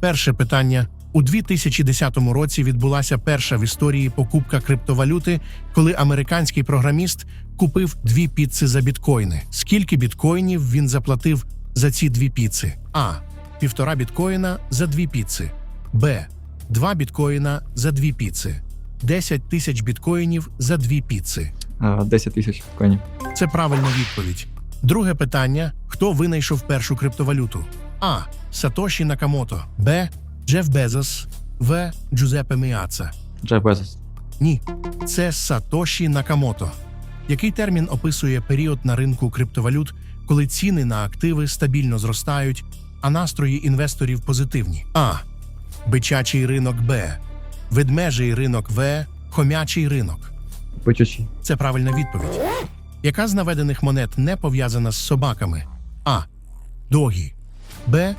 Перше питання. У 2010 році відбулася перша в історії покупка криптовалюти, коли американський програміст купив дві піци за біткоїни. Скільки біткоїнів він заплатив за ці дві піци? А. Півтора біткоїна за дві піци. Б. Два біткоїна за дві піци. 10 тисяч біткоїнів за дві піци. А, 10 тисяч коїнів. Це правильна відповідь. Друге питання: хто винайшов першу криптовалюту? А. Сатоші Накамото. Б. Джеф Безос. В. Джузеппе Міаца. Джеф Безос. Ні. Це Сатоші Накамото. Який термін описує період на ринку криптовалют, коли ціни на активи стабільно зростають, а настрої інвесторів позитивні? А. Бичачий ринок Б. Ведмежий ринок В. Хомячий ринок. Бичачий. Це правильна відповідь. Яка з наведених монет не пов'язана з собаками? А. Догі. Б.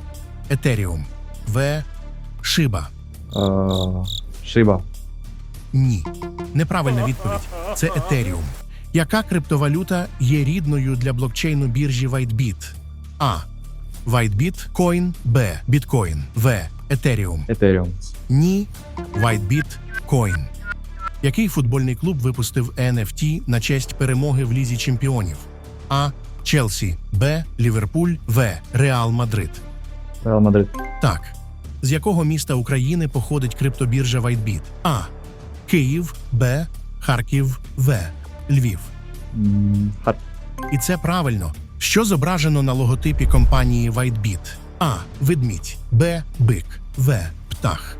Етеріум. В. Шиба. Шиба. Ні. Неправильна відповідь. Це Етеріум. Яка криптовалюта є рідною для блокчейну біржі WhiteBit? А. WhiteBit, Coin, Б. Біткоін. В. Етеріум. Етеріум. Ні. WhiteBit, Coin. Який футбольний клуб випустив NFT на честь перемоги в Лізі чемпіонів? А. Челсі, Б. Ліверпуль, В. Реал Мадрид. Реал Мадрид. Так. З якого міста України походить криптобіржа WhiteBit? А. Київ, Б. Харків, В. Львів. Хар... І це правильно. Що зображено на логотипі компанії WhiteBit? А. Ведмідь, Б. Бик, В. Птах.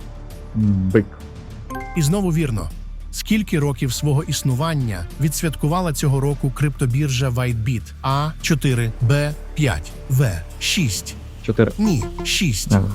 Бик. І знову вірно. Скільки років свого існування відсвяткувала цього року криптобіржа WhiteBit? А 4, Б 5, В 6. 4. Ні, 6. Ага.